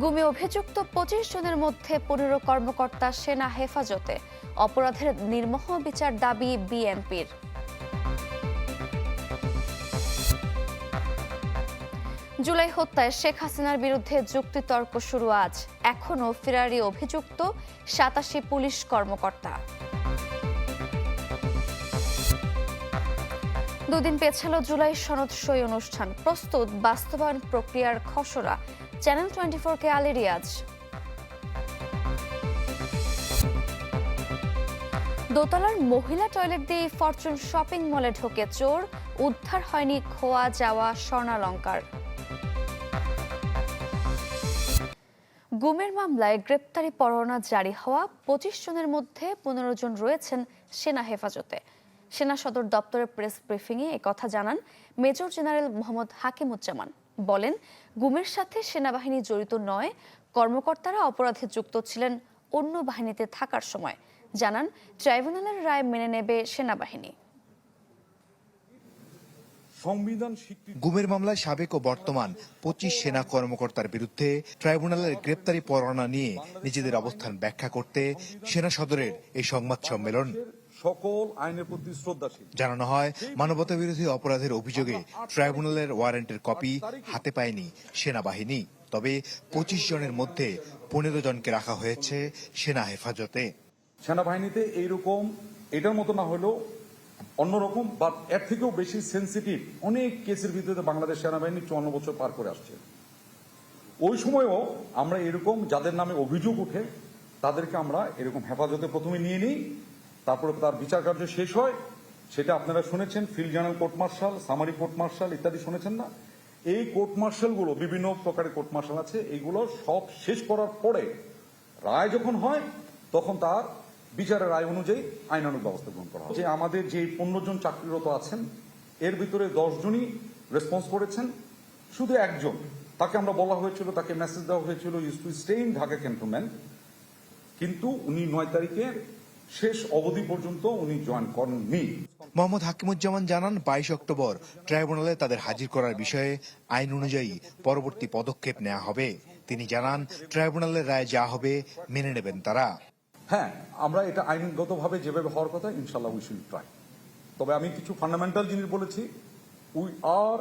গুমে অভিযুক্ত পঁচিশ জনের মধ্যে পনেরো কর্মকর্তা সেনা হেফাজতে, অপরাধের নির্মহ বিচার দাবি বিএনপির। জুলাই হত্যায় শেখ হাসিনার বিরুদ্ধে যুক্তিতর্ক শুরু আজ। এখনও ফেরারি অভিযুক্ত সাতাশি পুলিশ কর্মকর্তা। দুদিন পেছালো জুলাই সনদ সই অনুষ্ঠান। প্রস্তুত বাস্তবায়ন প্রক্রিয়ার খসড়া। চ্যানেল টোয়েন্টি ফোর কে রিয়াজ দোতলার মহিলা টয়লেট দিয়ে ফরচুন শপিং মলে ঢোকে চোর, উদ্ধার হয়নি খোয়া যাওয়া স্বর্ণালঙ্কার। গুমের মামলায় গ্রেপ্তারি পরোয়ানা জারি হওয়া পঁচিশ জনের মধ্যে পনেরো জন রয়েছেন সেনা হেফাজতে। সেনা সদর দপ্তরের প্রেস ব্রিফিংয়ে কথা জানান মেজর জেনারেল মোহাম্মদ হাকিমুজ্জামান। বলেন গুমের সাথে সেনাবাহিনী জড়িত নয় কর্মকর্তারা অপরাধে যুক্ত ছিলেন অন্য বাহিনীতে থাকার সময় জানান ট্রাইব্যুনালের রায় মেনে নেবে সেনাবাহিনী। গুমের মামলায় সাবেক ও বর্তমান পঁচিশ সেনা কর্মকর্তার বিরুদ্ধে ট্রাইব্যুনালের গ্রেপ্তারি পরোয়ানা নিয়ে নিজেদের অবস্থান ব্যাখ্যা করতে সেনা সদরের এই সংবাদ সম্মেলন সকল আইনের প্রতি শ্রদ্ধাশীল। জানানো হয় মানবতা বিরোধী অপরাধের অভিযোগে ট্রাইব্যুনালের ওয়ারেন্টের কপি হাতে পায়নি সেনাবাহিনী। তবে পঁচিশ জনের মধ্যে পনেরো জনকে রাখা হয়েছে সেনা হেফাজতে। সেনাবাহিনীতে এইরকম এটার মতো না হলেও অন্যরকম বা এর থেকেও বেশি সেন্সিটিভ অনেক কেসের ভিতরে বাংলাদেশ সেনাবাহিনী চুয়ান্ন বছর পার করে আসছে। ওই সময়ও আমরা এরকম যাদের নামে অভিযোগ উঠে তাদেরকে আমরা এরকম হেফাজতে প্রথমে নিয়ে নিই। তারপরে তার বিচার কার্য শেষ হয়, সেটা আপনারা শুনেছেন, field general court martial, summary court martial ইত্যাদি শুনেছেন না? এই কোর্ট মার্শালগুলো, বিভিন্ন প্রকারের কোর্ট মার্শাল আছে, এইগুলো সব শেষ করার পরে রায় যখন হয়, তখন তার বিচারের রায় অনুযায়ী আইনানুগ ব্যবস্থা গ্রহণ করা হয়। যে আমাদের যে পনেরো জন চাকরিরত আছেন, এর ভিতরে দশ জনই রেসপন্স করেছেন, শুধু একজন, তাকে আমরা বলা হয়েছিল, তাকে মেসেজ দেওয়া হয়েছিল use to stay in Dhaka cantonment কিন্তু উনি নয় তারিখে শেষ অবধি পর্যন্ত উনি জয়েন করেননি। মোহাম্মদ হাকিমুজ্জামান জানান বাইশ অক্টোবর ট্রাইব্যুনালে তাদের হাজির করার বিষয়ে আইন অনুযায়ী পরবর্তী পদক্ষেপ নেওয়া হবে। তিনি জানান ট্রাইব্যুনালের রায় যা হবে মেনে নেবেন তারা। হ্যাঁ আমরা এটা আইনগতভাবে যেভাবে হওয়ার কথা ইনশাল্লাহ উই শুড ট্রাই তবে আমি কিছু ফান্ডামেন্টাল জিনিস বলেছি we are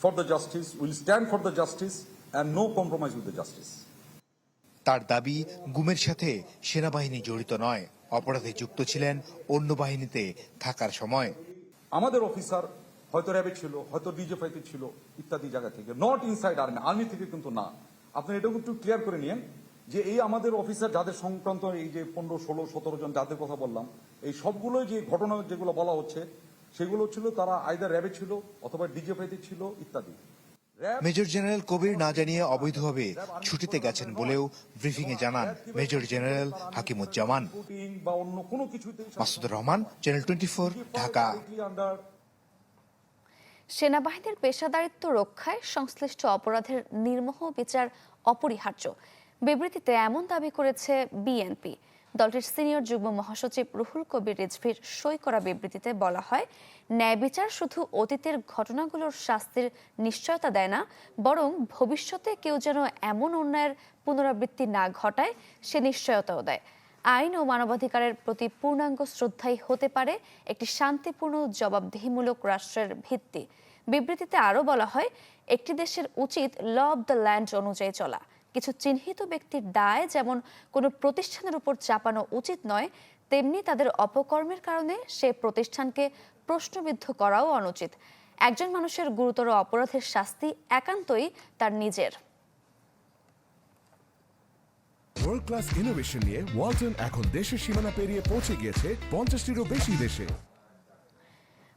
for the justice will stand for the justice and no compromise with the justice তার দাবি গুমের সাথে সেনাবাহিনী জড়িত নয়। অপরাধে যুক্ত ছিলেন অন্য বাহিনীতে থাকার সময়। আমাদের অফিসার হয়তো র্যাবে ছিল, হয়তো ডিজেফাইতে ছিল, ইত্যাদি জায়গা থেকে। নট ইনসাইড আর্মি আর্মি থেকে কিন্তু না। আপনি এটা একটু ক্লিয়ার করে নিন যে এই আমাদের অফিসার যাদের সংক্রান্ত এই যে পনেরো, ষোলো, সতেরো জন যাদের কথা বললাম, এই সবগুলো যে ঘটনা যেগুলো বলা হচ্ছে, সেগুলো ছিল তারা আইদার র্যাবে ছিল অথবা ডিজেফাইতে ছিল, ইত্যাদি। মেজর জেনারেল কবির না জানিয়ে অবৈধভাবে ছুটিতে গেছেন বলেও ব্রিফিংয়ে জানান major general Hakimuzzaman. Masudur Rahman channel twenty Dhaka. সেনাবাহিনীর পেশাদারিত্ব রক্ষায় সংশ্লিষ্ট অপরাধের নির্মহ বিচার অপরিহার্য। বিবৃতিতে এমন দাবি করেছে বিএনপি। দলটির সিনিয়র যুগ্ম মহাসচিব রুহুল কবির রিজভির সই করা বিবৃতিতে বলা হয়, ন্যায় বিচার শুধু অতীতের ঘটনাগুলোর শাস্তির নিশ্চয়তা দেয় না, বরং ভবিষ্যতে কেউ যেন এমন অন্যায়ের পুনরাবৃত্তি না ঘটায়, সে নিশ্চয়তাও দেয়। আইন ও মানবাধিকারের প্রতি পূর্ণাঙ্গ শ্রদ্ধাই হতে পারে একটি শান্তিপূর্ণ, জবাবদিহিমূলক রাষ্ট্রের ভিত্তি। বিবৃতিতে আরও বলা হয়, একটি দেশের উচিত ল অব দ্য ল্যান্ড অনুযায়ী চলা। কিছু চিহ্নিত ব্যক্তির দায় যেমন কোনো প্রতিষ্ঠানের উপর চাপানো উচিত নয়, তেমনি তাদের অপকর্মের কারণে সে প্রতিষ্ঠানকে প্রশ্নবিদ্ধ করাও অনুচিত। একজন মানুষের গুরুতর অপরাধের শাস্তি একান্তই তার নিজের। ওয়ার্ল্ড ক্লাস ইনোভেশন নিয়ে ওয়ালটন এখন দেশের সীমানা পেরিয়ে পৌঁছে গিয়েছে পঞ্চাশটিরও বেশি দেশে।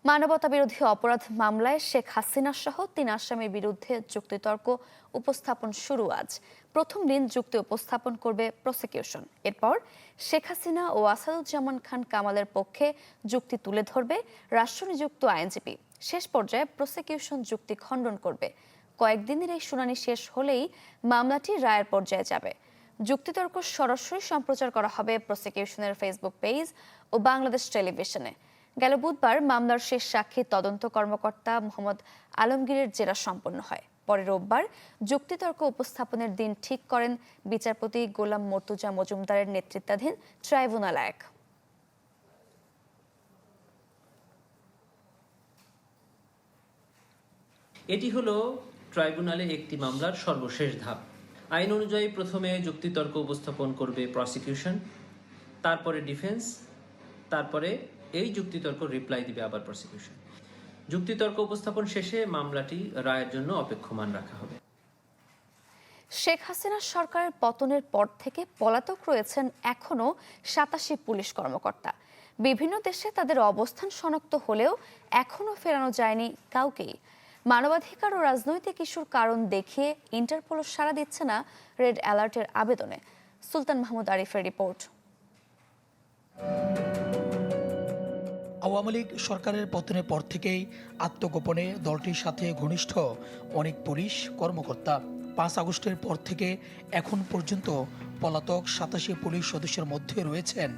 মানবতা বিরোধী অপরাধ মামলায় শেখ হাসিনা সহ তিন আসামির বিরুদ্ধে যুক্তিতর্ক উপস্থাপন শুরু আজ। প্রথম দিন যুক্তি উপস্থাপন করবে প্রসিকিউশন এরপর শেখ হাসিনা ও আসাদুজ্জামান খান কামালের পক্ষে যুক্তি তুলে ধরবে রাষ্ট্রনিযুক্ত আইনজীবী। শেষ পর্যায়ে প্রসিকিউশন যুক্তি খণ্ডন করবে। কয়েকদিনের এই শুনানি শেষ হলেই মামলাটি রায়ের পর্যায়ে যাবে। যুক্তিতর্ক সরাসরি সম্প্রচার করা হবে প্রসিকিউশনের ফেসবুক পেজ ও বাংলাদেশ টেলিভিশনে। গেল বুধবার মামলার শেষ সাক্ষী তদন্ত কর্মকর্তা মোহাম্মদ আলমগীরের জেরা সম্পন্ন হয়। পরে রোববার যুক্তিতর্ক উপস্থাপনের দিন ঠিক করেন বিচারপতি গোলাম মর্তুজা মজুমদারের নেতৃত্বাধীন ট্রাইব্যুনাল এক এটি হলো ট্রাইব্যুনালে একটি মামলার সর্বশেষ ধাপ। আইন অনুযায়ী প্রথমে যুক্তিতর্ক উপস্থাপন করবে প্রসিকিউশন, তারপরে ডিফেন্স, তারপরে এই যুক্তিতর্ক রিপ্লাই দিবে আবার প্রসিকিউশন যুক্তিতর্ক উপস্থাপন শেষে মামলাটি রায়ের জন্য অপেক্ষমান রাখা হবে। শেখ হাসিনার সরকারের পতনের পর থেকে পলাতক রয়েছেন এখনও সাতাশি পুলিশ কর্মকর্তা। বিভিন্ন দেশে তাদের অবস্থান শনাক্ত হলেও এখনও ফেরানো যায়নি কাউকেই। মানবাধিকার ও রাজনৈতিক ইস্যুর কারণ দেখিয়ে ইন্টারপোলও সাড়া দিচ্ছে না রেড অ্যালার্টের আবেদনে। সুলতান মাহমুদ আরিফের রিপোর্ট। আওয়ামী লীগ সরকারের পতনের পর থেকেই আত্মগোপনে দলটির সাথে ঘনিষ্ঠ অনেক পুলিশ কর্মকর্তা। পাঁচ আগস্টের পর থেকে এখন পর্যন্ত পলাতক সাতাশি পুলিশ সদস্যের মধ্যে রয়েছেন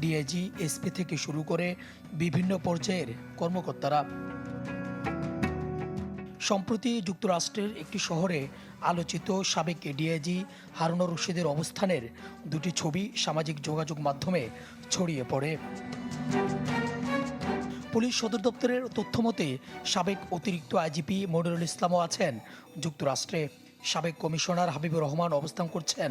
ডিআইজি, এসপি থেকে শুরু করে বিভিন্ন পর্যায়ের কর্মকর্তারা। সম্প্রতি যুক্তরাষ্ট্রের একটি শহরে আলোচিত সাবেক ডিআইজি হারুনুর রশিদের অবস্থানের দুটি ছবি সামাজিক যোগাযোগ মাধ্যমে ছড়িয়ে পড়ে। পুলিশ সদর দপ্তরের তথ্যমতে সাবেক অতিরিক্ত আইজিপি মনিরুল ইসলামও আছেন। যুক্তরাষ্ট্রে সাবেক কমিশনার হাবিবুর রহমান অবস্থান করছেন।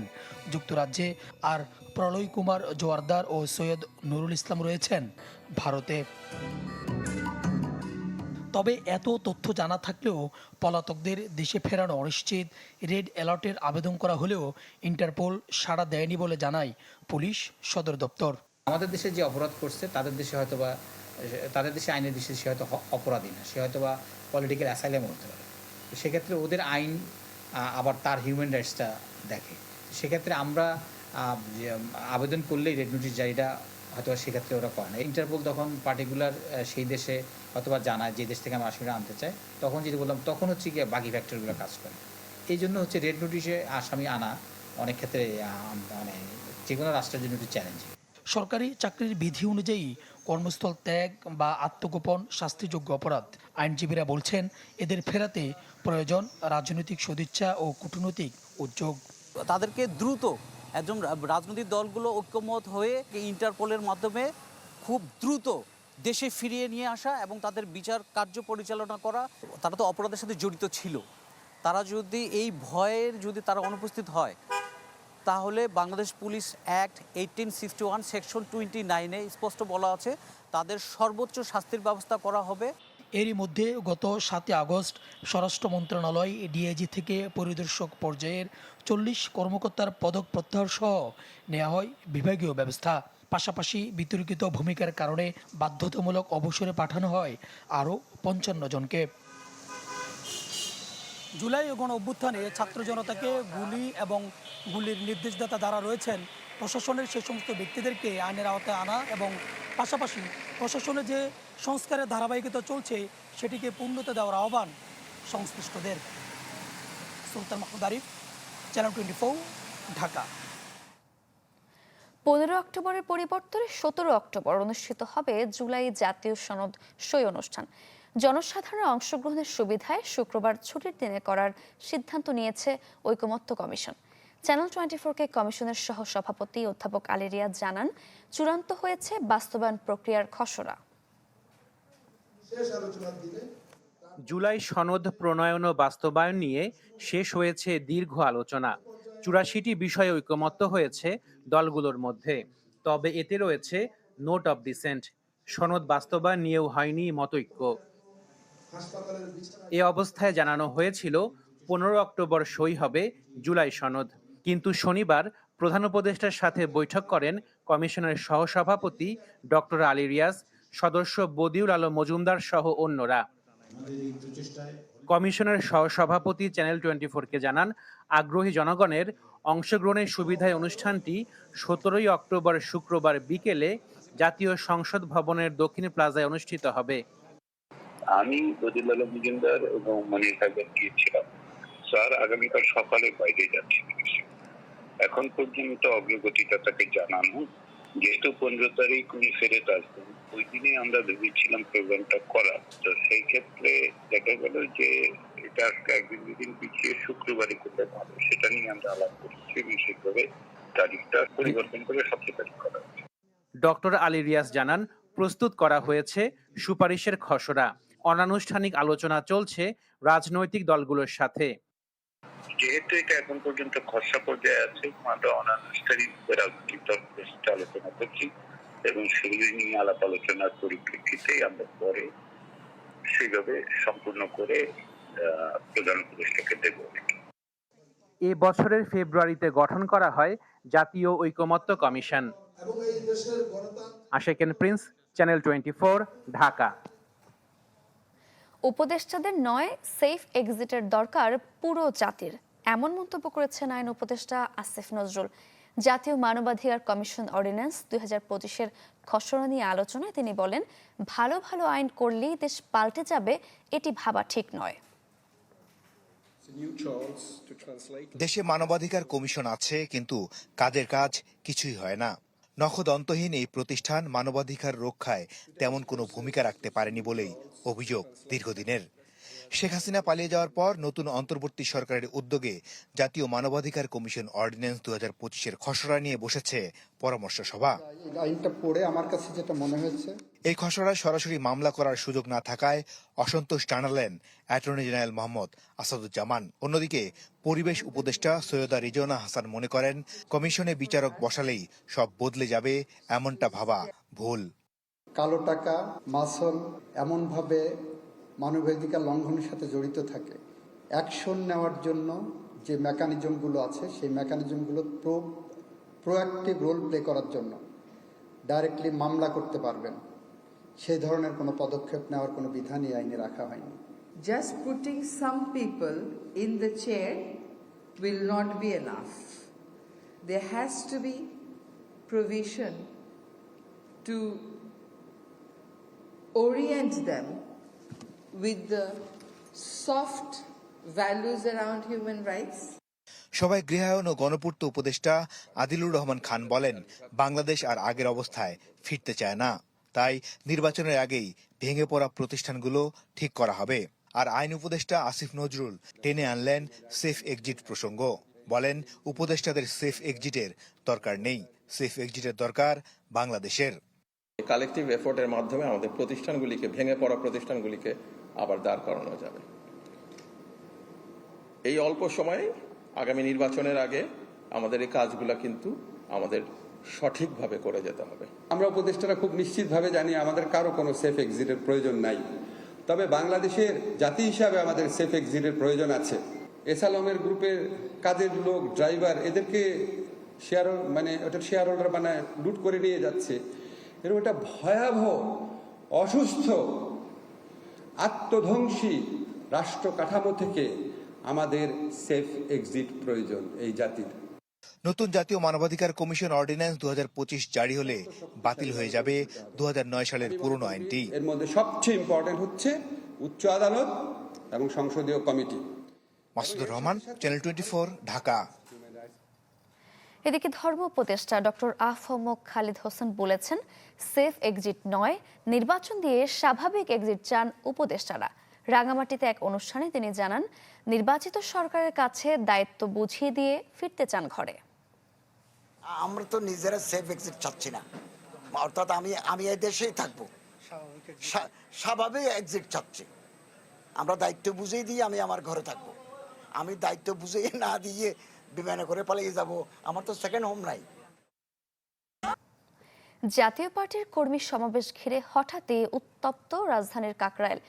যুক্তরাজ্যে আর প্রলয় কুমার জোয়ারদার ও সৈয়দ নুরুল ইসলাম রয়েছেন ভারতে। তবে এত তথ্য জানা থাকলেও পলাতকদের দেশে ফেরানো অনিশ্চিত রেড অ্যালার্টের আবেদন করা হলেও ইন্টারপোল সাড়া দেয়নি বলে জানায় পুলিশ সদর দপ্তর। আমাদের দেশে যে অপরাধ করছে, তাদের দেশে হয়তো বা তাদের দেশে আইনের দেশে সে হয়তো অপরাধী না, সে হয়তো বা পলিটিক্যাল অ্যাসাইলেম হতে পারে তো সেক্ষেত্রে ওদের আইন আবার তার হিউম্যান রাইটসটা দেখে। সেক্ষেত্রে আমরা আবেদন করলেই রেড নোটিশ জারিটা হয়তো সেক্ষেত্রে ওরা করে না। ইন্টারপোল তখন পার্টিকুলার সেই দেশে অথবা জানায় যে দেশ থেকে আমরা আসামিরা আনতে চাই। তখন যদি বললাম, তখন হচ্ছে গিয়ে বাকি ফ্যাক্টরগুলো কাজ করে। এই জন্য হচ্ছে রেড নোটিশে আসামি আনা অনেক ক্ষেত্রে মানে যে কোনো রাষ্ট্রের জন্য একটু চ্যালেঞ্জ সরকারি চাকরির বিধি অনুযায়ী কর্মস্থল ত্যাগ বা আত্মগোপন শাস্তিযোগ্য অপরাধ। আইনজীবীরা বলছেন, এদের ফেরাতে প্রয়োজন রাজনৈতিক সদিচ্ছা ও কূটনৈতিক উদ্যোগ। তাদেরকে দ্রুত একজন রাজনৈতিক দলগুলো ঐক্যমত হয়ে ইন্টারপোলের মাধ্যমে খুব দ্রুত দেশে ফিরিয়ে নিয়ে আসা এবং তাদের বিচার কার্য পরিচালনা করা। তারা তো অপরাধের সাথে জড়িত ছিল। তারা যদি এই ভয়ের যদি তারা অনুপস্থিত হয় তাহলে Bangladesh police act eighteen sixty one, section twenty নাইনে স্পষ্ট বলা আছে, তাদের সর্বোচ্চ শাস্তির ব্যবস্থা করা হবে। এরই মধ্যে গত সাতই আগস্ট স্বরাষ্ট্র মন্ত্রণালয়, ডিআইজি থেকে পরিদর্শক পর্যায়ের চল্লিশ কর্মকর্তার পদক প্রত্যাহার সহ নেওয়া হয় বিভাগীয় ব্যবস্থা। পাশাপাশি বিতর্কিত ভূমিকার কারণে বাধ্যতামূলক অবসরে পাঠানো হয় আরও পঞ্চান্ন জনকে। জুলাই গণ অভ্যুত্থানে ছাত্র জনতাকে গুলি এবং গুলির নির্দেশদাতা যারা রয়েছেন, প্রশাসনের সেই সমস্ত ব্যক্তিদেরকে আইনের আওতায় আনা এবং পাশাপাশি প্রশাসনের যে সংস্কারের ধারাবাহিকতা চলছে, সেটিকে পূর্ণতা দেওয়ার আহ্বান সংশ্লিষ্টদের। Sultan Mahmud Arif channel twenty Dhaka. পনেরো অক্টোবরের পরিবর্তনে সতেরো অক্টোবর অনুষ্ঠিত হবে জুলাই জাতীয় সনদ সই অনুষ্ঠান। জনসাধারণের অংশগ্রহণের সুবিধায় শুক্রবার ছুটির দিনে করার সিদ্ধান্ত নিয়েছে ঐকমত্য কমিশন। চ্যানেল টোয়েন্টি ফোরকে কমিশনের সহ সভাপতি অধ্যাপক আলেরিয়া জানান, চূড়ান্ত হয়েছে বাস্তবায়ন প্রক্রিয়ার খসড়া। জুলাই সনদ প্রণয়ন ও বাস্তবায়ন নিয়ে শেষ হয়েছে দীর্ঘ আলোচনা। চুরাশিটি বিষয়ে ঐকমত্য হয়েছে দলগুলোর মধ্যে। তবে এতে রয়েছে নোট অব ডিসেন্ট। সনদ বাস্তবায়ন নিয়েও হয়নি মতৈক্য। এ অবস্থায় জানানো হয়েছিল পনেরো অক্টোবর সই হবে জুলাই সনদ। কিন্তু শনিবার প্রধান উপদেষ্টার সাথে বৈঠক করেন কমিশনের সহসভাপতি ডক্টর আলী রিয়াজ সদস্য বদিউল আলম মজুমদার সহ অন্যরা। কমিশনের সহসভাপতি চ্যানেল টোয়েন্টি ফোরকে জানান আগ্রহী জনগণের অংশগ্রহণের সুবিধায় অনুষ্ঠানটি সতেরোই অক্টোবর শুক্রবার বিকেলে জাতীয় সংসদ ভবনের দক্ষিণ প্লাজায় অনুষ্ঠিত হবে। আমি বদিল আলম মজুমদার এবং মনির সাহেব গিয়েছিলাম। স্যার, আগামীকাল সকালে বাইরে যাচ্ছি। এখন পর্যন্ত অগ্রগতিটা তাকে জানানো, যেহেতু পনেরো তারিখ উনি ফেরত আসবেন, ওই দিনে আমরা ভেবেছিলাম প্রোগ্রামটা করা। তো সেই ক্ষেত্রে দেখা গেল যে এটা একদিন দুদিন পিছিয়ে শুক্রবারে করলে ভালো, সেটা নিয়ে আমরা আলাপ করছি বিশেষভাবে তারিখটা পরিবর্তন করে সবচেয়ে তারিখ করা। ডক্টর আলী রিয়াজ জানান, প্রস্তুত করা হয়েছে সুপারিশের খসড়া। অনানুষ্ঠানিক আলোচনা চলছে রাজনৈতিক দলগুলোর সাথে। যেহেতু এটা এখন পর্যন্ত খসড়া পর্যায়ে আছে আমরা অনানুষ্ঠানিক রাজনৈতিক দলগুলোর সাথে আলোচনা করছি এবং সেগুলি নিয়ে আলাপ আলোচনার পরিপ্রেক্ষিতেই আমরা পরে সেইভাবে সম্পূর্ণ করে আহ, প্রধান উপদেষ্টাকে দেবো এ বছরের ফেব্রুয়ারিতে গঠন করা হয় জাতীয় ঐকমত্য commission. Asheken Prince channel twenty Dhaka. উপদেষ্টাদের নয় সেফ এক্সিটের দরকার পুরো জাতির। এমন মন্তব্য করেছেন আইন উপদেষ্টা আসিফ নজরুল। জাতীয় মানবাধিকার কমিশন অর্ডিন্যান্স দুই হাজার পঁচিশের খসড়া নিয়ে আলোচনায় তিনি বলেন, ভালো ভালো আইন করলেই দেশ পাল্টে যাবে, এটি ভাবা ঠিক নয়। দেশে মানবাধিকার কমিশন আছে, কিন্তু কাদের কাজ কিছুই হয় না। নখদন্তহীন এই প্রতিষ্ঠান মানবাধিকার রক্ষায় তেমন কোনো ভূমিকা রাখতে পারেনি বলেই অভিযোগ দীর্ঘদিনের। শেখ হাসিনা পালিয়ে যাওয়ার পর নতুন অন্তর্বর্তী সরকারের উদ্যোগে জাতীয় মানবাধিকার কমিশন অর্ডিন্যান্স দু হাজার পঁচিশের খসড়া নিয়ে বসেছে পরামর্শ সভা। এই আইনটা পড়ে আমার কাছে যেটা মনে হয়েছে। এই খসড়ায় সরাসরি মামলা করার সুযোগ না থাকায় অসন্তোষ জানালেন অ্যাটর্নি জেনারেল মোহাম্মদ আসাদুজ্জামান। অন্যদিকে পরিবেশ উপদেষ্টা সৈয়দা রিজওয়ানা হাসান মনে করেন কমিশনে বিচারক বসালেই সব বদলে যাবে এমনটা ভাবা ভুল। কালো টাকা মাসল এমনভাবে মানবাধিকার লঙ্ঘনের সাথে জড়িত থাকে। অ্যাকশন নেওয়ার জন্য যে মেকানিজমগুলো আছে, সেই মেকানিজমগুলো প্রো, প্রোঅ্যাক্টিভ রোল প্লে করার জন্য ডাইরেক্টলি মামলা করতে পারবেন। সেই ধরনের কোনো পদক্ষেপ নেওয়ার কোনো বিধানই আইনে রাখা হয়নি। Just putting some people in the chair will not be enough. There has to be provision to orient them with the soft values around human rights. সবাই গৃহায়ন ও গণপূর্ত উপদেষ্টা আদিলুর রহমান খান বলেন বাংলাদেশ আর আগের অবস্থায় ফিরতে চায় না। তাই নির্বাচনের আগেই ভেঙে পড়া প্রতিষ্ঠানগুলো ঠিক করা হবে। আর আইন উপদেষ্টা আসিফ নজরুল টেনে আনলেন সেফ এক্সিট প্রসঙ্গ। বলেন উপদেষ্টাদের সেফ এক্সিটের দরকার নেই। সেফ এক্সিটের দরকার বাংলাদেশের। কালেকটিভ এফোর্টের মাধ্যমে আমাদের প্রতিষ্ঠানগুলিকে ভেঙে পড়া প্রতিষ্ঠানগুলিকে আবার দাঁড় করানো যাবে। এই অল্প সময়ে আগামী নির্বাচনের আগে আমাদের এই কাজগুলো কিন্তু আমাদের সঠিকভাবে করে যেতে হবে। আমরা উপদেষ্টারা খুব নিশ্চিতভাবে জানি আমাদের কারও কোনো সেফ এক্সিটের প্রয়োজন নাই। তবে বাংলাদেশের জাতি হিসাবে আমাদের সেফ এক্সিটের প্রয়োজন আছে। এসালমের গ্রুপের কাজের লোক ড্রাইভার এদেরকে শেয়ার মানে ওটা শেয়ার হোল্ডার বানায় লুট করে নিয়ে যাচ্ছে। এরকম একটা ভয়াবহ, অসুস্থ আত্মধ্বংসী রাষ্ট্র কাঠামো থেকে আমাদের সেফ এক্সিট প্রয়োজন এই জাতির। নতুন জাতীয় মানবাধিকার কমিশন অর্ডিন্যান্স দু জারি হলে বাতিল হয়ে যাবে দু সালের পুরনো আইনটি। এর মধ্যে সবচেয়ে ইম্পর্টেন্ট হচ্ছে উচ্চ আদালত এবং সংসদীয় committee. Masudur Rahman channel twenty Dhaka. এদিকে ধর্ম উপদেষ্টা ডক্টর আফম খালিদ হোসেন বলেছেন সেফ এক্সিট নয় নির্বাচন দিয়ে স্বাভাবিক এক্সিট চান উপদেষ্টারা। রাঙামাটিতে এক অনুষ্ঠানে তিনি জানান নির্বাচিত সরকারের কাছে দায়িত্ব বুঝিয়ে দিয়ে ফিরতে চান ঘরে। আমরা তো নিজেরা সেফ এক্সিট চাচ্ছি না। অর্থাৎ আমি আমি এই দেশেই থাকব। স্বাভাবিক এক্সিট। চাচ্ছি। আমরা দায়িত্ব বুঝিয়ে দিয়ে আমি আমার ঘরে থাকব। আমি দায়িত্ব বুঝিয়ে না দিয়ে বিমানে করে পালিয়ে যাব। আমার তো সেকেন্ড হোম নাই। জাতীয় পার্টির কর্মী সমাবেশ ঘিরে হঠাৎই উত্তপ্ত রাজধানীর কাকরাইল।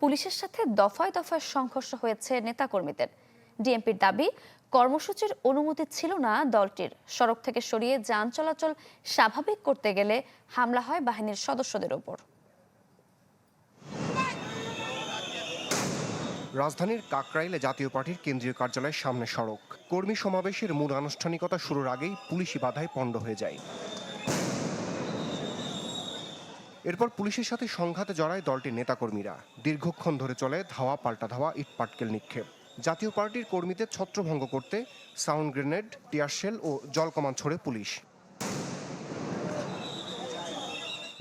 পুলিশের সাথে দফায় দফায় সংঘর্ষ হয়েছে নেতাকর্মীদের। ডিএমপির দাবি, কর্মসূচির অনুমতি ছিল না দলটির। সড়ক থেকে সরিয়ে যান চলাচল স্বাভাবিক করতে গেলে হামলা হয় বাহিনীর সদস্যদের ওপর। রাজধানীর কাকরাইলে জাতীয় পার্টির কেন্দ্রীয় কার্যালয়ের সামনে সড়ক। কর্মী সমাবেশের মূল আনুষ্ঠানিকতা শুরুর আগেই পুলিশি বাধায় পণ্ড হয়ে যায়। এরপর পুলিশের সাথে সংঘাতে জড়ায় দলটির নেতাকর্মীরা। দীর্ঘক্ষণ ধরে চলে ধাওয়া, পাল্টা ধাওয়া ইটপাটকেল নিক্ষেপ। জাতীয় পার্টির কর্মীদের ছত্রভঙ্গ করতে সাউন্ড গ্রেনেড টিয়ারশেল ও জল কামান ছড়ে পুলিশ।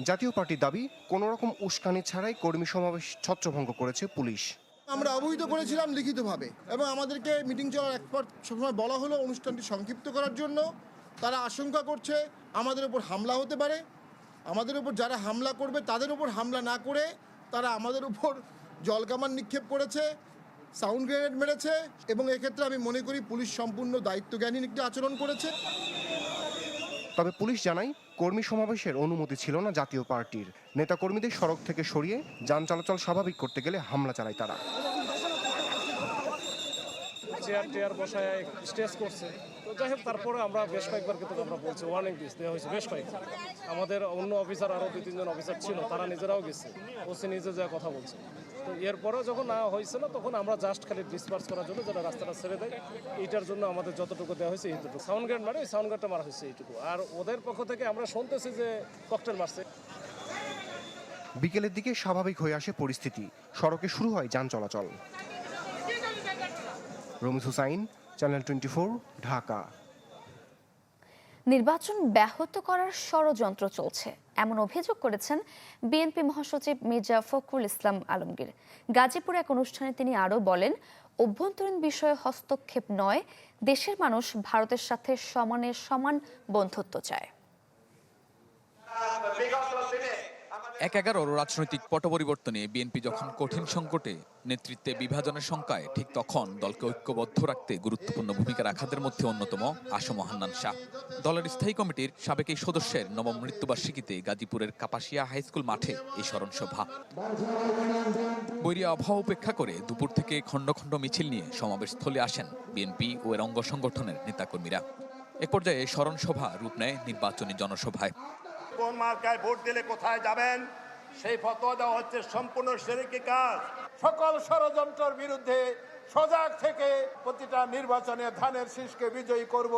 জাতীয় পার্টির দাবি কোনো রকম উস্কানি ছাড়াই কর্মী সমাবেশ ছত্রভঙ্গ করেছে পুলিশ। আমরা অবহিত করেছিলাম লিখিতভাবে এবং আমাদেরকে মিটিং চলার এক পর সবসময় বলা হলো অনুষ্ঠানটি সংক্ষিপ্ত করার জন্য। তারা আশঙ্কা করছে আমাদের উপর হামলা হতে পারে। আমাদের উপর যারা হামলা করবে, তাদের উপর হামলা না করে তারা আমাদের উপর জলকামান নিক্ষেপ করেছে, সাউন্ড গ্রেনেড মেরেছে এবং এক্ষেত্রে আমি মনে করি পুলিশ সম্পূর্ণ দায়িত্বজ্ঞানী একটি আচরণ করেছে। তবে পুলিশ জানায়, কর্মী সমাবেশের অনুমতি ছিল না জাতীয় পার্টির। নেতাকর্মীদের সড়ক থেকে সরিয়ে যান চলাচল স্বাভাবিক করতে গেলে হামলা চালায় তারা। চেয়ার টেয়ার বসায় স্টেজ করছে। তো যাই হোক, তারপরে আমরা বেশ কয়েকবার কিন্তু আমরা বলছি ওয়ার্নিং দিস দেওয়া হয়েছে বেশ কয়েকবার। আমাদের অন্য অফিসার আরও দুই, তিনজন অফিসার ছিল, তারা নিজেরাও গেছে। ওসি নিজে যা কথা বলছে। তো এরপরেও যখন না হয়েছিল, তখন আমরা জাস্ট খালি ডিসপার্স করার জন্য যেটা রাস্তাটা ছেড়ে দেয়, এইটার জন্য আমাদের যতটুকু দেওয়া হয়েছে, এইটুকু। সাউন্ড গ্রেড মারে ওই সাউন্ড গ্রেডটা মারা হয়েছে এইটুকু। আর ওদের পক্ষ থেকে আমরা শুনতেছি যে ককটেল মারছে। বিকেলের দিকে স্বাভাবিক হয়ে আসে পরিস্থিতি। সড়কে শুরু হয় যান চলাচল। Ramiz Hussain channel twenty Dhaka. নির্বাচন ব্যাহত করার ষড়যন্ত্র চলছে। এমন অভিযোগ করেছেন বিএনপি মহাসচিব মির্জা ফখরুল ইসলাম আলমগীর। গাজীপুরে এক অনুষ্ঠানে তিনি আরও বলেন অভ্যন্তরীণ বিষয়ে হস্তক্ষেপ নয় দেশের মানুষ ভারতের সাথে সমানে সমান বন্ধুত্ব চায়। এক এগারোর রাজনৈতিক পট পরিবর্তনে বিএনপি যখন কঠিন সংকটে নেতৃত্বে বিভাজনের শঙ্কায়, ঠিক তখন দলকে ঐক্যবদ্ধ রাখতে গুরুত্বপূর্ণ ভূমিকা রাখাদের মধ্যে অন্যতম আসম হান্নান শাহ। দলের স্থায়ী কমিটির সাবেক এই সদস্যের নবম মৃত্যুবার্ষিকীতে গাজীপুরের কাপাসিয়া হাইস্কুল মাঠে এই স্মরণ সভা বৈরিয়া অভাব উপেক্ষা করে দুপুর থেকে খণ্ড খণ্ড মিছিল নিয়ে সমাবেশস্থলে আসেন বিএনপি ও এর অঙ্গ সংগঠনের নেতাকর্মীরা। এক পর্যায়ে স্মরণ সভা রূপ নেয় নির্বাচনী জনসভায়। কোন মার্কায় ভোট দিলে কোথায় যাবেন? সেই ফতোয়া দেওয়া হচ্ছে সম্পূর্ণ সেরেকি কাজ। সকল ষড়যন্ত্রের বিরুদ্ধে সজাগ থেকে প্রতিটা নির্বাচনে ধানের শীষকে বিজয়ী করব।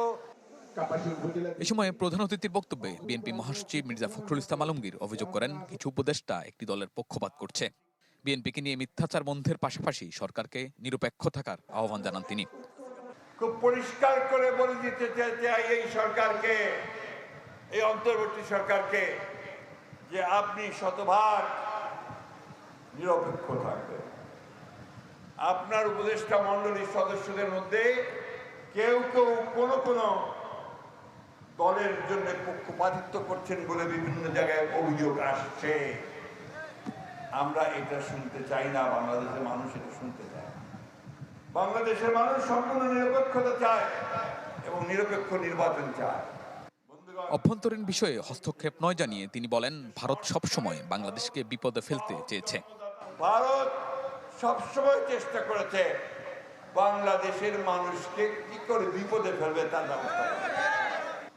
এ সময় প্রধান অতিথির বক্তব্যে বিএনপি মহাসচিব মির্জা ফখরুল ইসলাম আলমগীর অভিযোগ করেন কিছু উপদেষ্টা একটি দলের পক্ষপাত করছে। বিএনপিকে নিয়ে মিথ্যাচার বন্ধের পাশাপাশি সরকারকে নিরপেক্ষ থাকার আহ্বান জানান তিনি। খুব পরিষ্কার করে বলে দিতে চাই এই সরকারকে। এই অন্তর্বর্তী সরকারকে যে আপনি শতভাগ নিরপেক্ষ থাকবেন। আপনার উপদেষ্টা মণ্ডলীর সদস্যদের মধ্যে কেউ কেউ কোনো কোনো দলের জন্য পক্ষপাতিত্ব করছেন বলে বিভিন্ন জায়গায় অভিযোগ আসছে। আমরা এটা শুনতে চাই না, বাংলাদেশের মানুষ এটা শুনতে চায় বাংলাদেশের মানুষ সম্পূর্ণ নিরপেক্ষতা চায় এবং নিরপেক্ষ নির্বাচন চায়। অভ্যন্তরীণ বিষয়ে হস্তক্ষেপ নয় জানিয়ে তিনি বলেন, ভারত সবসময় বাংলাদেশকে বিপদে ফেলতে চেয়েছে ভারত সবসময় চেষ্টা করেছে বাংলাদেশের মানুষকে কি করে বিপদে ফেলবে তার।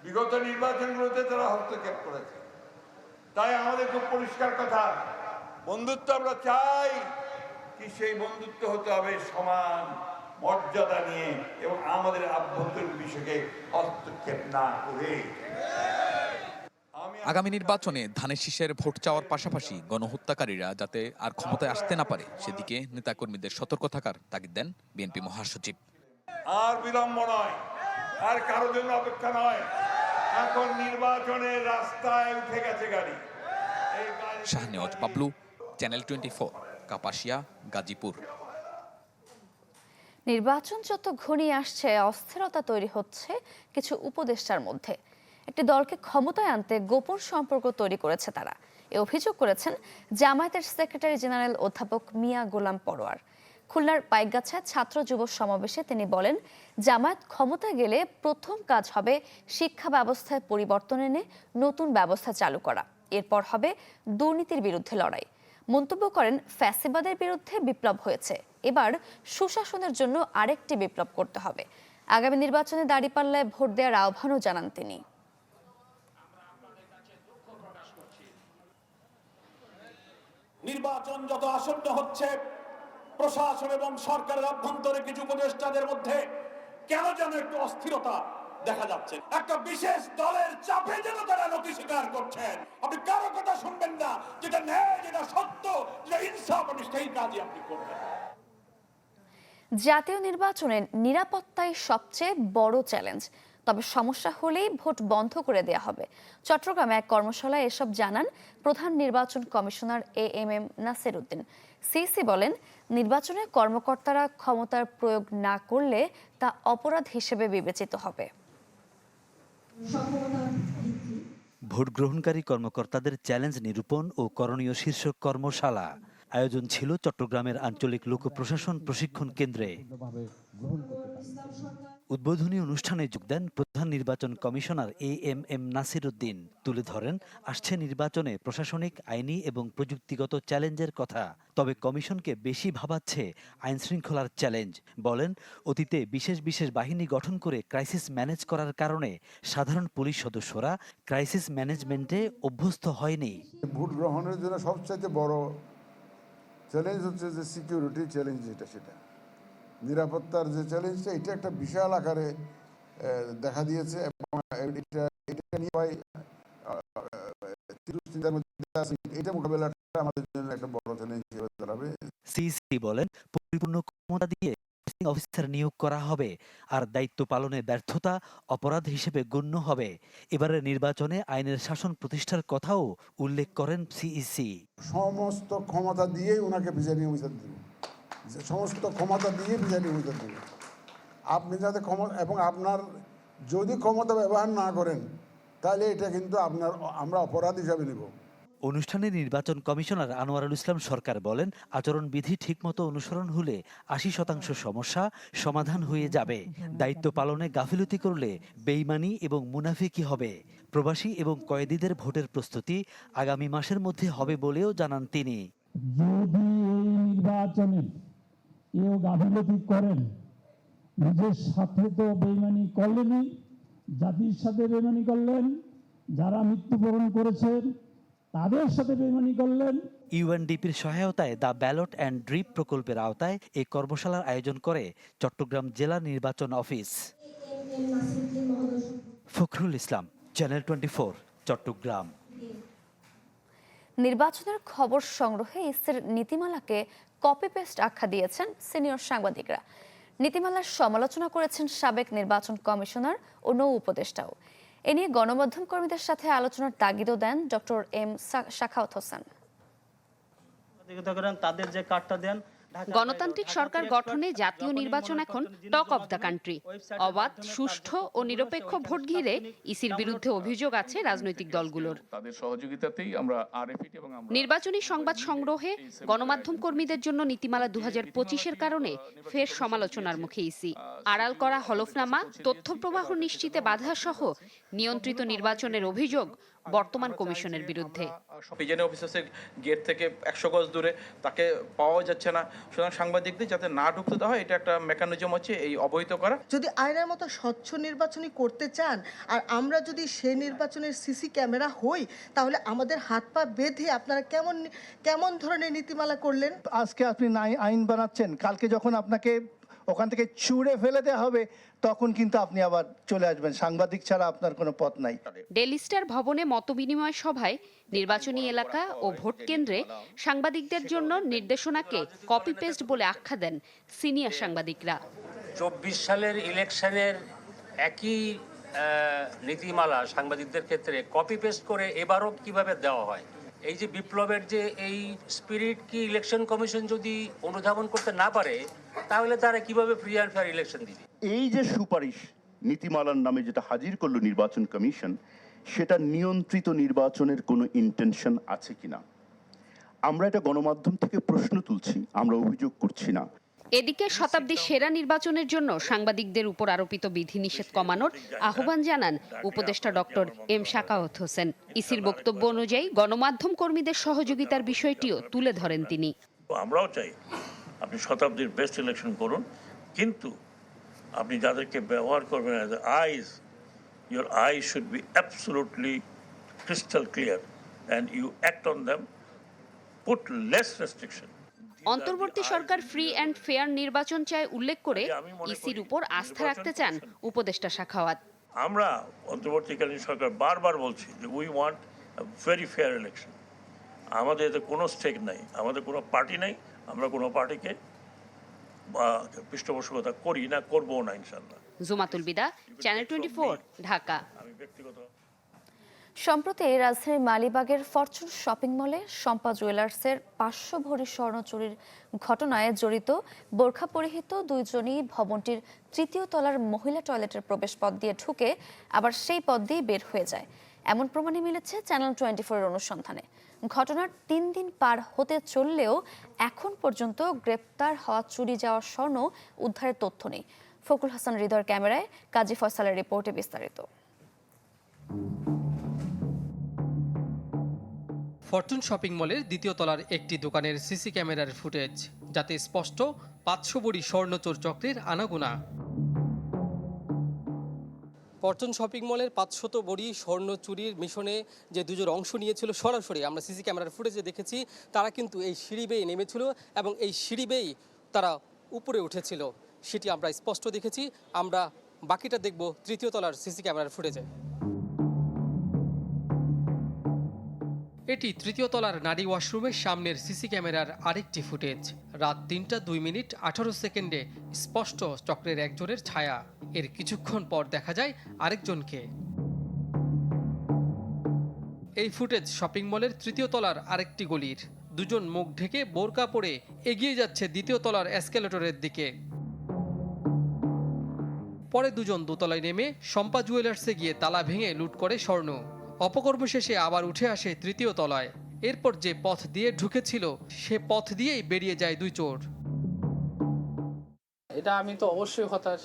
বিগত নির্বাচনগুলোতে তারা হস্তক্ষেপ করেছে তাই আমাদের খুব পরিষ্কার কথা, বন্ধুত্ব আমরা চাই কি সেই বন্ধুত্ব হতে হবে সমান মর্যাদা নিয়ে এবং আমাদের আভ্যন্তরীণ বিষয়কে হস্তক্ষেপ না করে। আগামী নির্বাচনে ধানের শীষের ভোট চাওয়ার পাশাপাশি গণহত্যাকারীরা যাতে আর ক্ষমতায় আসতে না পারে সেদিকে নেতাকর্মীদের সতর্ক থাকার তাগিদ দেন বিএনপি মহাসচিব। আর বিলম্ব নয় আর কারোর জন্য অপেক্ষা নয়। এখন নির্বাচনের রাস্তায় উঠে গেছে গাড়ি। গাড়ি- Shahnewaz Bablu channel twenty four Kapasia Gazipur. নির্বাচন যত ঘনিয়ে আসছে, অস্থিরতা তৈরি হচ্ছে কিছু উপদেষ্টার মধ্যে। একটি দলকে ক্ষমতায় আনতে গোপন সম্পর্ক তৈরি করেছে তারা। এ অভিযোগ করেছেন জামায়াতের সেক্রেটারি জেনারেল অধ্যাপক মিয়া গোলাম পরোয়ার। খুলনার পাইকগাছায় ছাত্র যুব সমাবেশে তিনি বলেন, জামায়াত ক্ষমতায় গেলে প্রথম কাজ হবে শিক্ষা ব্যবস্থায় পরিবর্তন এনে নতুন ব্যবস্থা চালু করা। এরপর হবে দুর্নীতির বিরুদ্ধে লড়াই। মন্তব্য করেন, ফ্যাসিবাদের বিরুদ্ধে বিপ্লব হয়েছে। এবার সুশাসনের জন্য আরেকটি বিপ্লব করতে হবে। আগামী নির্বাচনে দাঁড়িপাল্লায় ভোট দেওয়ার আহ্বানও জানান তিনি। নির্বাচন যত আসন্ন হচ্ছে, প্রশাসন এবং সরকারের অভ্যন্তরে কিছু উপদেষ্টাদের মধ্যে কেন যেন একটু অস্থিরতা দেখা যাচ্ছে। একটা বিশেষ দলের চাপে যেন তারা নথি স্বীকার করছেন। আপনি কারও কথা শুনবেন না, যেটা ন্যায়, যেটা সত্য, যেটা ইনসাফ, আপনি সেই কাজই আপনি করবেন। জাতীয় নির্বাচনে নিরাপত্তাই সবচেয়ে বড় চ্যালেঞ্জ তবে সমস্যা হলেই ভোট বন্ধ করে দেয়া হবে। চট্টগ্রামে এক কর্মশালায় এসব জানান প্রধান নির্বাচন commissioner A M M Nasir Uddin CC বলেন, নির্বাচনে কর্মকর্তারা ক্ষমতার প্রয়োগ না করলে তা অপরাধ হিসেবে বিবেচিত হবে। ভোট গ্রহণকারী কর্মকর্তাদের চ্যালেঞ্জ নিরূপণ ও করণীয় শীর্ষক কর্মশালা। আয়োজন ছিল চট্টগ্রামের আঞ্চলিক লোক প্রশাসন প্রশিক্ষণ কেন্দ্রে। উদ্বোধনী অনুষ্ঠানে যোগ দেন প্রধান নির্বাচন commissioner A M M Nasir Uddin তুলে ধরেন, আসছে নির্বাচনে প্রশাসনিক, আইনি এবং প্রযুক্তিগত চ্যালেঞ্জের কথা। তবে কমিশনকে বেশি ভাবাচ্ছে আইন শৃঙ্খলার চ্যালেঞ্জ। বলেন, অতীতে বিশেষ বিশেষ বাহিনী গঠন করে ক্রাইসিস ম্যানেজ করার কারণে সাধারণ পুলিশ সদস্যরা ক্রাইসিস ম্যানেজমেন্টে অভ্যস্ত হয়নি। ভোট গ্রহণের জন্য সবচাইতে বড় চ্যালেঞ্জ হচ্ছে যে সিকিউরিটি চ্যালেঞ্জ যেটা সেটা। নিরাপত্তার যে চ্যালেঞ্জটা এটা একটা বিশাল আকারে দেখা দিয়েছে এবং এটা এটা নিয়ে চিন্তার মধ্যে এটা মোকাবেলাটা আমাদের জন্য একটা বড় চ্যালেঞ্জ হিসেবে দাঁড়াবে। সিসি বলেন পরিপূর্ণ ক্ষমতা দিয়ে অফিসার নিয়োগ করা হবে আর দায়িত্ব পালনে ব্যর্থতা অপরাধ হিসেবে গণ্য হবে। এবারের নির্বাচনে আইনের শাসন প্রতিষ্ঠার কথাও উল্লেখ করেন সিইসি সমস্ত ক্ষমতা দিয়েই ওনাকে প্রিজাইডিং অফিসার দেবে। যে সমস্ত ক্ষমতা দিয়ে প্রিজাইডিং অফিসার দেবে আপনি যাতে ক্ষমতা এবং আপনার যদি ক্ষমতা ব্যবহার না করেন তাহলে এটা কিন্তু আপনার আমরা অপরাধ হিসাবে নেব। অনুষ্ঠানে নির্বাচন কমিশনার আনোয়ারুল ইসলাম সরকার বলেন আচরণবিধি ঠিকমতো অনুসরণ হলে আশি শতাংশ সমস্যা সমাধান হয়ে যাবে। দায়িত্ব পালনে গাফিলতি করলে বেইমানি এবং মুনাফিকি হবে। প্রবাসী এবং কয়েদিদের ভোটের প্রস্তুতি আগামী মাসের মধ্যে হবে বলেও জানান তিনি। যদি এই নির্বাচনে কেউ গাফিলতি করেন নিজের সাথে তো বেইমানি করলেনই জাতির সাথে বেইমানি করলেন যারা মৃত্যুবরণ করেছেন তাদের সাথে বেইমানি করলেন। ইউএনডিপির সহায়তায় দ্য ব্যালট অ্যান্ড ড্রিপ প্রকল্পের আওতায় এই কর্মশালার আয়োজন করে চট্টগ্রাম জেলা নির্বাচন office. Fakhrul Islam channel twenty Chittagong. নির্বাচনের খবর সংগ্রহে ইসির নীতিমালাকে কপি পেস্ট আখ্যা দিয়েছেন সিনিয়র সাংবাদিকরা। নীতিমালার সমালোচনা করেছেন সাবেক নির্বাচন কমিশনার ও নৌ উপদেষ্টাও। এ নিয়ে গণমাধ্যম কর্মীদের সাথে আলোচনার তাগিদও দেন ডক্টর এম সাখাওয়াত হোসেন। তাদের যে কার্ডটা দেন গণতান্ত্রিক সরকার গঠনে জাতীয় নির্বাচন এখন টক অব দ্য কান্ট্রি। অবাধ সুষ্ঠু ও নিরপেক্ষ ভোট ঘিরে ইসির বিরুদ্ধে অভিযোগ আছে রাজনৈতিক দলগুলোর। তাদের সহযোগিতাতেই আমরা আরএফইটি এবং আমরা নির্বাচনী সংবাদ সংগ্রহে গণমাধ্যম কর্মীদের জন্য নীতিমালা দু হাজার পঁচিশের কারণে ফের সমালোচনার মুখে ইসি। আড়াল করা হলফনামা তথ্য প্রবাহ নিশ্চিতে বাধা সহ নিয়ন্ত্রিত নির্বাচনের অভিযোগ বর্তমান কমিশনের বিরুদ্ধে। পিজেনে অফিসার্সের গেট থেকে একশো গজ দূরে তাকে পাওয়া যাচ্ছে না। সুতরাং সাংবাদিকদের যাতে না ঢুকতে দেওয়া হয় এটা একটা মেকানিজম হচ্ছে এই অবহিত করা। যদি আয়নার মতো স্বচ্ছ নির্বাচনই করতে চান আর আমরা যদি সে নির্বাচনের সিসি ক্যামেরা হই তাহলে আমাদের হাত পা বেঁধে আপনারা কেমন কেমন ধরনের নীতিমালা করলেন? আজকে আপনি আইন বানাচ্ছেন কালকে যখন আপনাকে ওখান থেকে ছুঁড়ে ফেলে দেওয়া হবে তখন কিন্তু আপনি আবার চলে আসবেন। সাংবাদিক ছাড়া আপনার কোনো পথ নাই। ডেলি স্টার ভবনে মতবিনিময় সভায় নির্বাচনী এলাকা ও ভোট কেন্দ্রে সাংবাদিকদের জন্য নির্দেশনাকে কপি পেস্ট বলে আখ্যা দেন সিনিয়র সাংবাদিকরা। চব্বিশ সালের ইলেকশনের একই নীতিমালা সাংবাদিকদের ক্ষেত্রে কপি পেস্ট করে এবারও কীভাবে দেওয়া হয়? এই যে বিপ্লবের যে এই স্পিরিট কি ইলেকশন কমিশন যদি অনুধাবন করতে না পারে, তাহলে তারা কীভাবে ফ্রি অ্যান্ড ফেয়ার ইলেকশন দিবে? এই যে সুপারিশ নীতিমালার নামে যেটা হাজির করল নির্বাচন কমিশন, সেটা নিয়ন্ত্রিত নির্বাচনের কোনো ইন্টেনশন আছে কিনা? আমরা এটা গণমাধ্যম থেকে প্রশ্ন তুলছি, আমরা অভিযোগ করছি না। এদিকে শতাব্দী সেরা নির্বাচনের জন্য সাংবাদিকদের উপর আরোপিত বিধিনিষেধ কমানোর আহ্বান জানান উপদেষ্টা ডক্টর এম শাকাওয়াত হোসেন। ইসির বক্তব্য অনুযায়ী গণমাধ্যম কর্মীদের সহযোগিতার বিষয়টিও তুলে ধরেন তিনি। আমরাও চাই আপনি শতাব্দীর বেস্ট ইলেকশন করুন, কিন্তু আপনি যাদেরকে ব্যবহার করবেন as eyes your I should be absolutely crystal clear and you act on them put less restriction অন্তর্বর্তী সরকার ফ্রি অ্যান্ড ফেয়ার নির্বাচন চায় উল্লেখ করে ইসির উপর আস্থা রাখতে চান উপদেষ্টা শাখাওয়াত। আমরা অন্তর্বর্তীকালীন সরকার বারবার বলছি যে we want very fair election আমাদের এতে কোনো স্টেক নাই আমাদের কোনো পার্টি নাই আমরা কোনো পার্টিকে পৃষ্ঠপোষকতা করি না করব না ইনশাল্লাহ Jumatul Bida channel twenty four Dhaka. আমি ব্যক্তিগত সম্প্রতি রাজধানীর মালিবাগের ফরচুন শপিং মলে শম্পা জুয়েলার্সের পাঁচশো ভরি স্বর্ণ চুরির ঘটনায় জড়িত বোরখা পরিহিত দুইজনই ভবনটির তৃতীয় তলার মহিলা টয়লেটের প্রবেশ পথ দিয়ে ঢুকে আবার সেই পথ দিয়ে বের হয়ে যায়। এমন প্রমাণে মিলেছে চ্যানেল টোয়েন্টি ফোরের অনুসন্ধানে। ঘটনার তিন দিন পার হতে চললেও এখন পর্যন্ত গ্রেপ্তার হওয়া চুরি যাওয়া স্বর্ণ উদ্ধারের তথ্য নেই। ফকুল হাসান হৃদয়ের ক্যামেরায় কাজী ফয়সালের রিপোর্টে বিস্তারিত। ফরচুন শপিং মলের দ্বিতীয় তলার একটি দোকানের সিসি ক্যামেরার ফুটেজ, যাতে স্পষ্ট পাঁচশো বড়ি স্বর্ণচোর চক্রের আনাগোনা। ফরচুন শপিং মলের পাঁচশত বড়ি স্বর্ণ চুরির মিশনে যে দুজন অংশ নিয়েছিল সরাসরি আমরা সিসি ক্যামেরার ফুটেজে দেখেছি, তারা কিন্তু এই সিঁড়ি বেয়ে নেমেছিল এবং এই সিঁড়ি বেয়েই তারা উপরে উঠেছিল। সেটি আমরা স্পষ্ট দেখেছি, আমরা বাকিটা দেখব তৃতীয় তলার সিসি ক্যামেরার ফুটেজে। এটি তৃতীয় তলার নারী ওয়াশরুমের সামনের সিসি ক্যামেরার আরেকটি ফুটেজ। রাত তিনটা দুই মিনিট আঠারো সেকেন্ডে স্পষ্ট চক্রের একজনের ছায়া। এর কিছুক্ষণ পর দেখা যায় আরেকজনকে। এই ফুটেজ শপিং মলের তৃতীয় তলার আরেকটি গলির। দুজন মুখ ঢেকে বোরকা পরে এগিয়ে যাচ্ছে দ্বিতীয় তলার এসকেলেটরের দিকে। পরে দুজন দোতলায় নেমে শম্পা জুয়েলার্সে গিয়ে তালা ভেঙে লুট করে স্বর্ণ। অপকর্ম শেষে আবার উঠে আসে তৃতীয় তলায়। এরপর যে পথ দিয়ে ঢুকেছিল সে পথ দিয়েই বেরিয়ে যায় দুই চোর। এটা আমি তো অবশ্যই হতাশ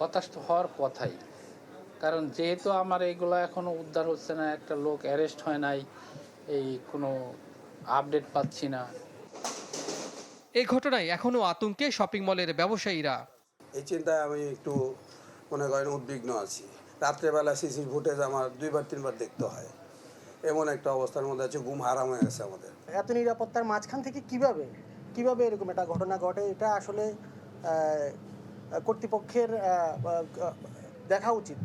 হতাশ তো হওয়ার কথাই। কারণ যেহেতু আমার এইগুলো এখনও উদ্ধার হচ্ছে না একটা লোক অ্যারেস্ট হয় নাই এই কোনো আপডেট পাচ্ছি না। এই ঘটনায় এখনও আতঙ্কে শপিং মলের ব্যবসায়ীরা। এই চিন্তায় আমি একটু মনে করেন উদ্বিগ্ন আছি। রাত্রেবেলা সিসি ফুটেজ আমার দুইবার তিনবার দেখতে হয়। এমন একটা অবস্থার মধ্যে আছে ঘুম হারাম হয়ে গেছে আমাদের। এত নিরাপত্তার মাঝখান থেকে কীভাবে? কীভাবে এরকম একটা ঘটনা ঘটে? এটা আসলে কর্তৃপক্ষের দেখা উচিত।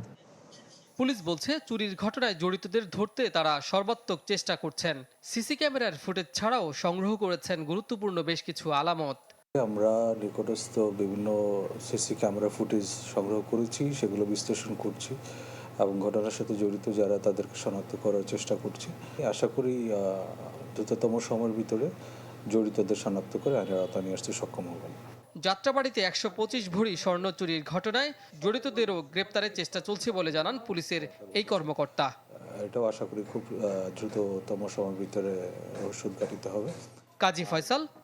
পুলিশ বলছে চুরির ঘটনায় জড়িতদের ধরতে তারা সর্বাত্মক চেষ্টা করছেন। সিসি ক্যামেরার ফুটেজ ছাড়াও সংগ্রহ করেছেন গুরুত্বপূর্ণ বেশ কিছু আলামত। আমরা নিকটস্থ বিভিন্ন সিসি ক্যামেরা ফুটেজ সংগ্রহ করেছি সেগুলো বিশ্লেষণ করছি এবং ঘটনার সাথে জড়িত যারা তাদেরকে শনাক্ত করার চেষ্টা করছি। আশা করি দ্রুততম সময়ের ভিতরে জড়িতদের শনাক্ত করে আইনের আওতায় নিয়ে আসতে সক্ষম হবেন যাত্রাবাড়িতে একশো পঁচিশ ভরি স্বর্ণ চুরির ঘটনায় জড়িতদেরও গ্রেপ্তারের চেষ্টা চলছে বলে জানান পুলিশের এই কর্মকর্তা। এটাও আশা করি খুব দ্রুততম সময়ের ভিতরে ওষুধ উদ্ঘাটিত হবে। Kazi Faisal